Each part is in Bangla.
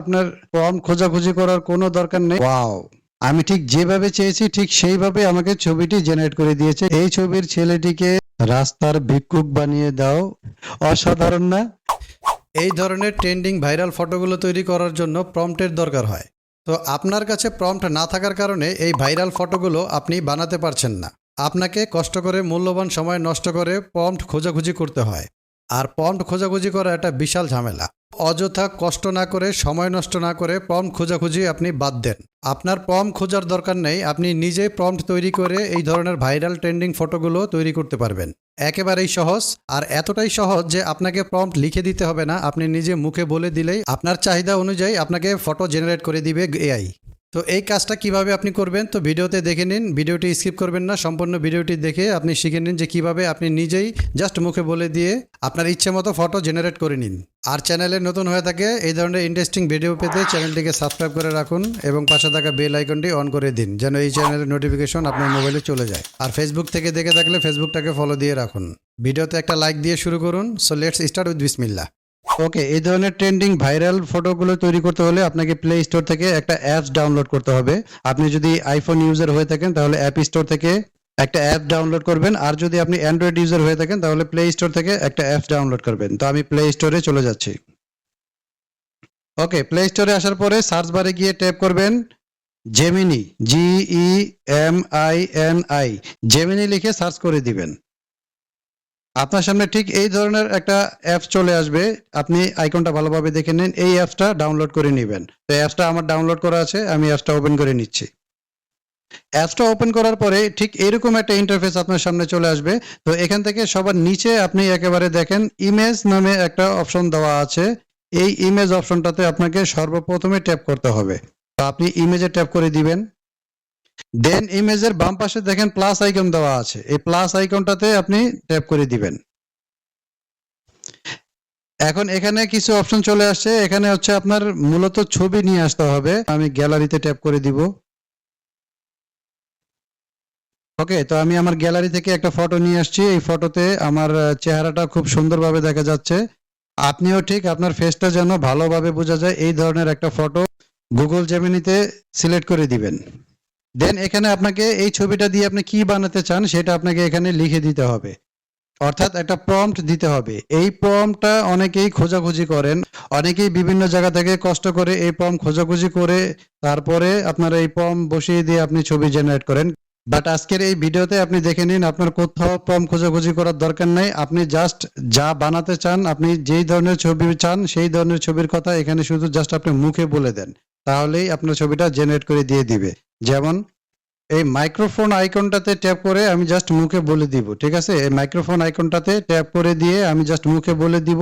আপনার ফর্ম খোঁজাখুঁজি করার কোনো দরকার নেই। ওয়াও। আমি ঠিক যেভাবে চেয়েছি ঠিক সেইভাবে আমাকে ছবিটি জেনারেট করে দিয়েছে। এই ছবির ছেলেটিকে রাস্তার ভিক্ষুক বানিয়ে দাও। অসাধারণ না? এই ধরনের ট্রেন্ডিং ভাইরাল ফটোগুলো তৈরি করার জন্য প্রম্পটের দরকার হয়। তো আপনার কাছে প্রম্পট না থাকার কারণে এই ভাইরাল ফটোগুলো আপনি বানাতে পারছেন না। আপনাকে কষ্ট করে মূল্যবান সময় নষ্ট করে প্রম্পট খোঁজাখুঁজি করতে হয়। আর প্রম্পট খোঁজাখুঁজি করা একটা বিশাল ঝামেলা। অযথা কষ্ট না করে, সময় নষ্ট না করে প্রম্পট খোঁজাখুঁজি আপনি বাদ দেন। আপনার প্রম্পট খোঁজার দরকার নেই, আপনি নিজে প্রম্পট তৈরি করে এই ধরনের ভাইরাল ট্রেন্ডিং ফটোগুলো তৈরি করতে পারবেন। একেবারেই সহজ, আর এতটাই সহজ যে আপনাকে প্রম্পট লিখে দিতে হবে না, আপনি নিজে মুখে বলে দিলেই আপনার চাহিদা অনুযায়ী আপনাকে ফটো জেনারেট করে দিবে এআই তো এই কাজটা কীভাবে আপনি করবেন? তো ভিডিওতে দেখে নিন, ভিডিওটি স্কিপ করবেন না, সম্পূর্ণ ভিডিওটি দেখে আপনি শিখে নিন যে কীভাবে আপনি নিজেই জাস্ট মুখে বলে দিয়ে আপনার ইচ্ছে মতো ফটো জেনারেট করে নিন। আর চ্যানেলে নতুন হয়ে থাকে, এই ধরনের ইন্টারেস্টিং ভিডিও পেতে চ্যানেলটিকে সাবস্ক্রাইব করে রাখুন এবং পাশে থাকা বেল আইকনটি অন করে দিন, যেন এই চ্যানেলের নোটিফিকেশন আপনার মোবাইলে চলে যায়। আর ফেসবুক থেকে দেখে থাকলে ফেসবুকটাকে ফলো দিয়ে রাখুন। ভিডিওতে একটা লাইক দিয়ে শুরু করুন। সো লেটস স্টার্ট উইথ বিসমিল্লা ওকে এই ধরনের ট্রেন্ডিং ভাইরাল ফটোগুলো তৈরি করতে হলে আপনাকে প্লে স্টোর থেকে একটা অ্যাপস ডাউনলোড করতে হবে। আপনি যদি আইফোন ইউজার হয়ে থাকেন, তাহলে অ্যাপ স্টোর থেকে একটা অ্যাপ ডাউনলোড করবেন। আর যদি আপনি অ্যান্ড্রয়েড ইউজার হয়ে থাকেন, তাহলে প্লে স্টোর থেকে একটা অ্যাপস ডাউনলোড করবেন। তো আমি প্লে স্টোরে চলে যাচ্ছি। ওকে প্লে স্টোরে আসার পরে সার্চ বারে গিয়ে ট্যাপ করবেন Gemini G E M I N I Gemini লিখে সার্চ করে দিবেন। আপনার সামনে ঠিক এই ধরনের একটা অ্যাপস চলে আসবে। আপনি আইকনটা ভালোভাবে দেখে নিন। এই অ্যাপসটা ডাউনলোড করে নেবেন। তো অ্যাপসটা আমার ডাউনলোড করা আছে, আমি অ্যাপসটা ওপেন করে নিচ্ছি। অ্যাপসটা ওপেন করার পরে ঠিক এরকম একটা ইন্টারফেস আপনার সামনে চলে আসবে। তো এখান থেকে সবার নিচে আপনি একেবারে দেখেন ইমেজ নামে একটা অপশন দেওয়া আছে। এই ইমেজ অপশনটাতে আপনাকে সর্বপ্রথমে ট্যাপ করতে হবে। তো আপনি ইমেজে ট্যাপ করে দিবেন। দেন ইমেজের বাম পাশে দেখেন প্লাস আইকন দেওয়া আছে। এই প্লাস আইকনটাতে আপনি ট্যাপ করে দিবেন। এখন এখানে কিছু অপশন চলে আসছে। এখানে হচ্ছে আপনার মূলত ছবি নিয়ে আসতে হবে। আমি গ্যালারিতে ট্যাপ করে দিব। ওকে তো আমি আমার গ্যালারি থেকে একটা ফটো নিয়ে আসছি। এই ফটোতে আমার চেহারাটা খুব সুন্দরভাবে দেখা যাচ্ছে। আপনিও ঠিক আপনার ফেসটা যেন ভালোভাবে বোঝা যায়। এই ধরনের একটা ফটো গুগল জেমিনিতে সিলেক্ট করে দিবেন। দেন এখানে আপনাকে এই ছবিটা দিয়ে আপনি কি বানাতে চান সেটা আপনাকে এখানে লিখে দিতে হবে। অর্থাৎ একটা প্রম্পট দিতে হবে। এই প্রম্পটটা অনেকেই খোঁজাখুঁজি করেন। অনেকেই বিভিন্ন জায়গা থেকে কষ্ট করে এই প্রম খোঁজাখুঁজি করে তারপরে আপনার এই প্রম বসিয়ে দিয়ে আপনি ছবি জেনারেট করেন। বাট আজকের এই ভিডিওতে আপনি দেখে নিন, আপনার কোথাও প্রম খোঁজাখুঁজি করার দরকার নাই। আপনি জাস্ট যা বানাতে চান, আপনি যেই ধরনের ছবি চান, সেই ধরনের ছবির কথা এখানে শুধু জাস্ট আপনি মুখে বলে দেন। তাহলেই আপনার ছবিটা জেনারেট করে দিয়ে দিবে। যেমন এই মাইক্রোফোন আইকনটাতে ট্যাপ করে আমি জাস্ট মুখে বলে দিব, ঠিক আছে? এই মাইক্রোফোন আইকনটাতে ট্যাপ করে দিয়ে আমি জাস্ট মুখে বলে দিব,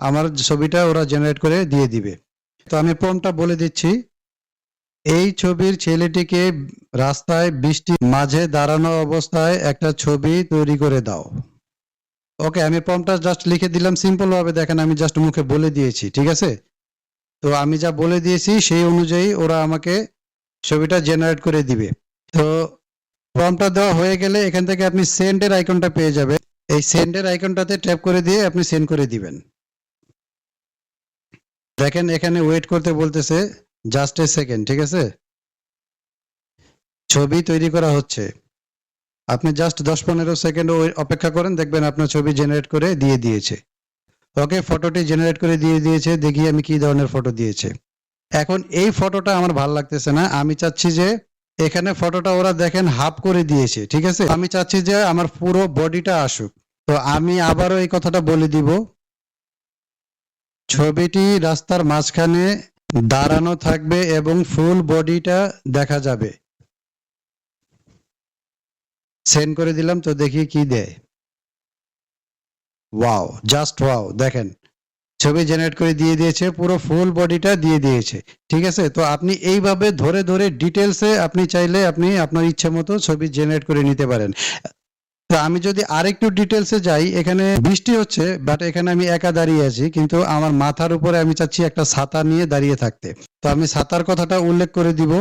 আমার ছবিটা ওরা জেনারেট করে দিয়ে দিবে। তো আমি প্রমটা বলে দিচ্ছি। এই ছবির ছেলেটিকে রাস্তায় বৃষ্টির মাঝে দাঁড়ানো অবস্থায় একটা ছবি তৈরি করে দাও। ওকে আমি প্রমটা জাস্ট লিখে দিলাম সিম্পল ভাবে দেখেন, আমি জাস্ট মুখে বলে দিয়েছি, ঠিক আছে? তো আমি যা বলে দিয়েছি, সেই অনুযায়ী ওরা আমাকে ছবিটা জেনারেট করে দিবে। তো প্রম্পটটা দেওয়া হয়ে গেলে এখান থেকে আপনি সেন্ডের আইকনটা পেয়ে যাবেন। এই সেন্ডের আইকনটাতে ট্যাপ করে দিয়ে আপনি সেন্ড করে দিবেন। দেখেন এখানে ওয়েট করতে বলতেছে জাস্ট এ সেকেন্ড ঠিক আছে? ছবি তৈরি করা হচ্ছে। আপনি জাস্ট দশ পনেরো সেকেন্ড অপেক্ষা করেন, দেখবেন আপনার ছবি জেনারেট করে দিয়ে দিয়েছে। ওকে ফটোটি জেনারেট করে দিয়ে দিয়েছে। দেখি আমি কি ধরনের ফটো দিয়েছে। এখন এই ফটোটা আমার ভালো লাগতেছে না। আমি চাচ্ছি যে এখানে ফটোটা ওরা দেখেন হাফ করে দিয়েছে, ঠিক আছে? আমি চাচ্ছি যে আমার পুরো বডিটা আসুক। তো আমি আবারও এই কথাটা বলে দিব। ছবিটি রাস্তার মাঝখানে দাঁড়ানো থাকবে এবং ফুল বডিটা দেখা যাবে। সেন্ড করে দিলাম, তো দেখি কি দেয়। ওয়াও, জাস্ট ওয়াও, দেখেন। ছবি জেনারেট করে দিয়ে দিয়েছে, পুরো ফুল বডিটা দিয়ে দিয়েছে, ঠিক আছে? তো আপনি এইভাবে ধরে ধরে ডিটেলসে আপনি চাইলে আপনি আপনার ইচ্ছে মতো ছবি জেনারেট করে নিতে পারেন। তো আমি যদি আরেকটু ডিটেলসে যাই, এখানে বৃষ্টি হচ্ছে বাট এখানে আমি একা দাঁড়িয়ে আছি, কিন্তু আমার মাথার উপরে আমি চাচ্ছি একটা ছাতা নিয়ে দাঁড়িয়ে থাকতে। তো আমি ছাতার কথাটা উল্লেখ করে দিব।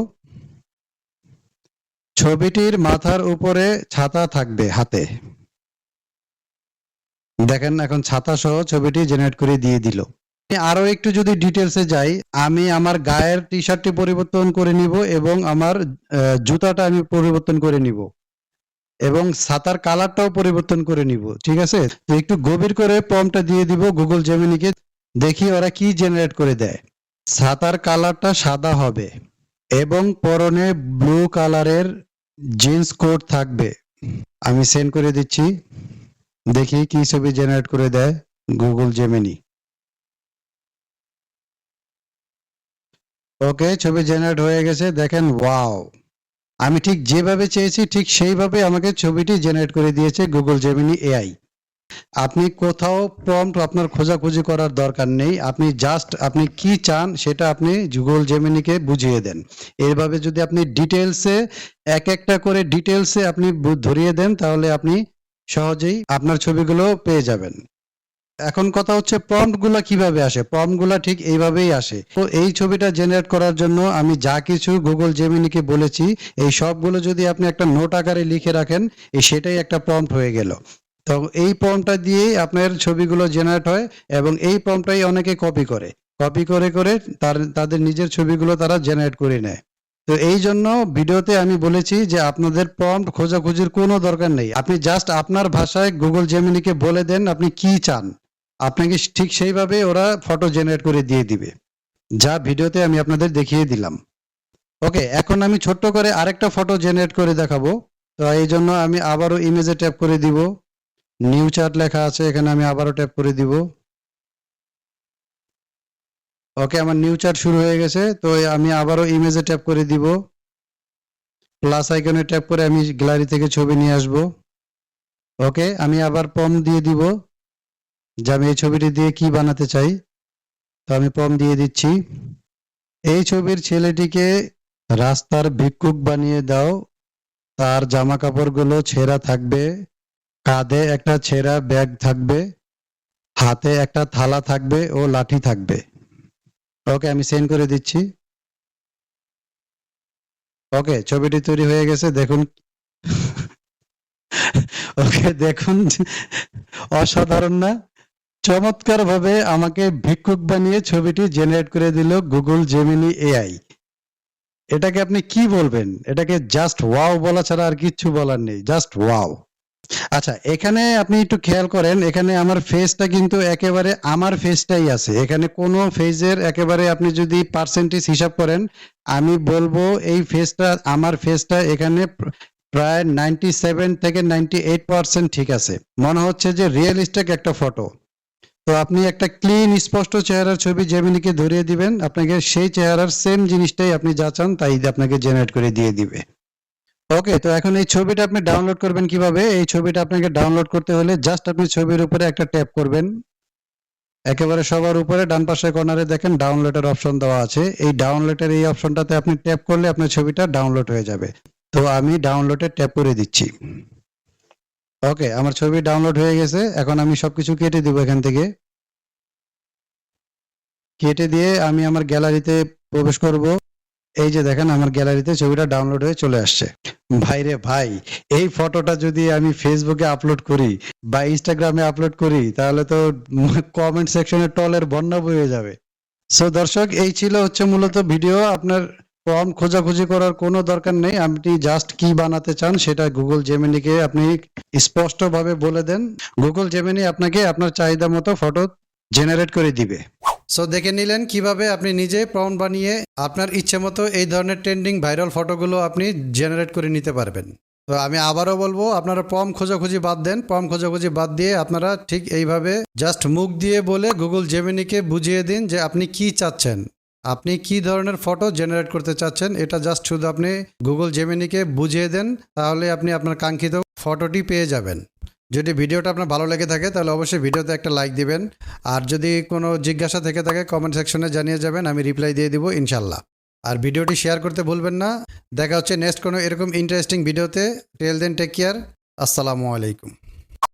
ছবিটির মাথার উপরে ছাতা থাকবে হাতে। দেখেন এখন ছাতা সহ ছবিটি জেনারেট করে দিয়ে দিল। আরও একটু যদি ডিটেলসে যাই, আমি আমার গায়ের টি শার্টটি পরিবর্তন করে নিব এবং আমার জুতাটা আমি পরিবর্তন করে নিব এবং ছাতার কালারটাও পরিবর্তন করে নিব, ঠিক আছে? একটু গভীর করে প্রমটা দিয়ে দিব গুগল জেমিনিকে দেখি ওরা কি জেনারেট করে দেয়। ছাতার কালারটা সাদা হবে এবং পরনে ব্লু কালারের জিন্স কোট থাকবে। আমি সেন্ড করে দিচ্ছি। দেখি কি ছবি জেনারেট করে দেয় গুগল জেমিনি ওকে ছবি জেনারেট হয়ে গেছে, দেখেন ওয়াও আমি ঠিক যেভাবে চেয়েছি, ঠিক সেইভাবে আমাকে ছবিটি জেনারেট করে দিয়েছে গুগল জেমিনি এআই আপনি কোথাও প্রম্পট আপনার খোঁজাখুঁজি করার দরকার নেই, আপনি জাস্ট আপনি কি চান সেটা আপনি গুগল জেমিনিকে বুঝিয়ে দেন। এইভাবে যদি আপনি ডিটেলসে এক একটা করে ডিটেলসে আপনি ধরিয়ে দেন, তাহলে আপনি সহজেই আপনার ছবিগুলো পেয়ে যাবেন। এখন কথা হচ্ছে প্রম্পটগুলা কীভাবে আসে? প্রম্পটগুলা ঠিক এইভাবেই আসে। তো এই ছবিটা জেনারেট করার জন্য আমি যা কিছু গুগল জেমিনিকে বলেছি, এই সবগুলো যদি আপনি একটা নোট আকারে লিখে রাখেন, এই সেটাই একটা প্রম্পট হয়ে গেল। তো এই প্রম্পটটা দিয়েই আপনার ছবিগুলো জেনারেট হয় এবং এই প্রম্পটটাই অনেকে কপি করে। কপি করে করে তার, তাদের নিজের ছবিগুলো তারা জেনারেট করে নেয়। তো এই জন্য ভিডিওতে আমি বলেছি যে আপনাদের প্রম্পট খোঁজাখুঁজির কোনো দরকার নেই। আপনি জাস্ট আপনার ভাষায় গুগল জেমিনিকে বলে দেন আপনি কি চান। আপনাকে ঠিক সেইভাবে ওরা ফটো জেনারেট করে দিয়ে দিবে। যা ভিডিওতে আমি আপনাদের দেখিয়ে দিলাম। ওকে এখন আমি ছোট্ট করে আরেকটা ফটো জেনারেট করে দেখাবো। তো এই জন্য আমি আবারও ইমেজে ট্যাপ করে দিব। নিউ চার্ট লেখা আছে, এখানে আমি আবারও ট্যাপ করে দিব। ওকে, আমার নিউ চার্ট শুরু হয়ে গেছে, তো আমি আবারও ইমেজে ট্যাপ করে দিব। প্লাস আইকনে ট্যাপ করে আমি গ্যালারি থেকে ছবি নিয়ে আসব। ওকে, আমি আবার পম দিয়ে দিব। যে আমি এই ছবিটি দিয়ে কি বানাতে চাই, তো আমি পম দিয়ে দিচ্ছি। এই ছবির ছেলেটিকে রাস্তার ভিক্ষুক বানিয়ে দাও। তার জামা কাপড়গুলো ছেঁড়া থাকবে, কাঁধে একটা ছেঁড়া ব্যাগ থাকবে, হাতে একটা থালা থাকবে ও লাঠি থাকবে। ওকে, আমি সেন্ড করে দিচ্ছি। ওকে, ছবিটি তৈরি হয়ে গেছে, দেখুন। ওকে, দেখুন, অসাধারণ না? চমৎকার ভাবে আমাকে ভিক্ষুক বানিয়ে ছবিটি জেনারেট করে দিল গুগল জেমিনি এআই এটাকে আপনি কি বলবেন? এটাকে জাস্ট ওয়াও বলা ছাড়া আর কিচ্ছু বলার নেই জাস্ট ওয়াও আচ্ছা এখানে আপনি একটু খেয়াল করেন, এখানে আমার ফেসটা কিন্তু একেবারে আমার ফেসটাই আছে। এখানে কোনো ফেজের একেবারে আপনি যদি পার্সেন্টেজ হিসাব করেন, আমি বলব এই ফেসটা আমার ফেসটা এখানে প্রায় নাইনটি সেভেন থেকে নাইনটি এইট পার্সেন্ট ঠিক আছে। মনে হচ্ছে যে রিয়েলিস্টিক একটা ফটো তো আপনি একটা ক্লিন স্পষ্ট চেহারার ছবি জেমিনিকে ধরিয়ে দিবেন, আপনাকে সেই চেহারার সেম জিনিসটাই আপনি যা চান, তাই আপনাকে জেনারেট করে দিয়ে দিবে। ওকে, তো এখন এই ছবিটা আপনি ডাউনলোড করবেন কীভাবে? এই ছবিটা আপনাকে ডাউনলোড করতে হলে জাস্ট আপনি ছবির উপরে একটা ট্যাপ করবেন। একেবারে সবার উপরে, ডান পাশে কর্নারে দেখেন ডাউনলোডের অপশন দেওয়া আছে। এই ডাউনলোডের এই অপশনটাতে আপনি ট্যাপ করলে আপনার ছবিটা ডাউনলোড হয়ে যাবে। তো আমি ডাউনলোডে ট্যাপ করে দিচ্ছি। ওকে, আমার ছবি ডাউনলোড হয়ে গেছে। এখন আমি সবকিছু কেটে দিব এখান থেকে। কেটে দিয়ে আমি আমার গ্যালারিতে প্রবেশ করব। এই যে দেখেন আমার গ্যালারিতে ছবিটা ডাউনলোড হয়ে চলে আসছে। ভাই রে ভাই, এই ফটোটা যদি আমি ফেসবুকে আপলোড করি বা ইনস্টাগ্রামে আপলোড করি, তাহলে তো কমেন্ট সেকশনে টলের বন্যা বয়ে যাবে। সো দর্শক, এই ছিল হচ্ছে মূলত ভিডিও আপনার ফর্ম খোঁজাখুঁজি করার কোনো দরকার নেই। আপনি জাস্ট কি বানাতে চান সেটা গুগল জেমিনিকে আপনি স্পষ্টভাবে বলে দেন। গুগল জেমিনি আপনাকে আপনার চাহিদা মতো ফটো জেনারেট করে দিবে। সো দেখে নিলেন কীভাবে আপনি নিজে প্রম্পট বানিয়ে আপনার ইচ্ছে মতো এই ধরনের ট্রেন্ডিং ভাইরাল ফটোগুলো আপনি জেনারেট করে নিতে পারবেন। তো আমি আবারও বলব, আপনারা পম খোঁজাখুঁজি বাদ দেন। পম খোঁজাখুঁজি বাদ দিয়ে আপনারা ঠিক এইভাবে জাস্ট মুখ দিয়ে বলে গুগল জেমিনিকে বুঝিয়ে দিন যে আপনি কি চাচ্ছেন। আপনি কি ধরনের ফটো জেনারেট করতে চাচ্ছেন, এটা জাস্ট শুধু আপনি গুগল জেমিনিকে বুঝিয়ে দেন, তাহলে আপনি আপনার কাঙ্ক্ষিত ফটোটি পেয়ে যাবেন। যদি ভিডিওটা আপনার ভালো লেগে থাকে, তাহলে অবশ্যই ভিডিওতে একটা লাইক দিবেন। আর যদি কোনো জিজ্ঞাসা থেকে থাকে কমেন্ট সেকশনে জানিয়ে যাবেন, আমি রিপ্লাই দিয়ে দিব ইনশাল্লাহ। আর ভিডিওটি শেয়ার করতে ভুলবেন না। দেখা হচ্ছে নেক্সট কোনো এরকম ইন্টারেস্টিং ভিডিওতে টেল দেন টেক কেয়ার আসসালামু আলাইকুম।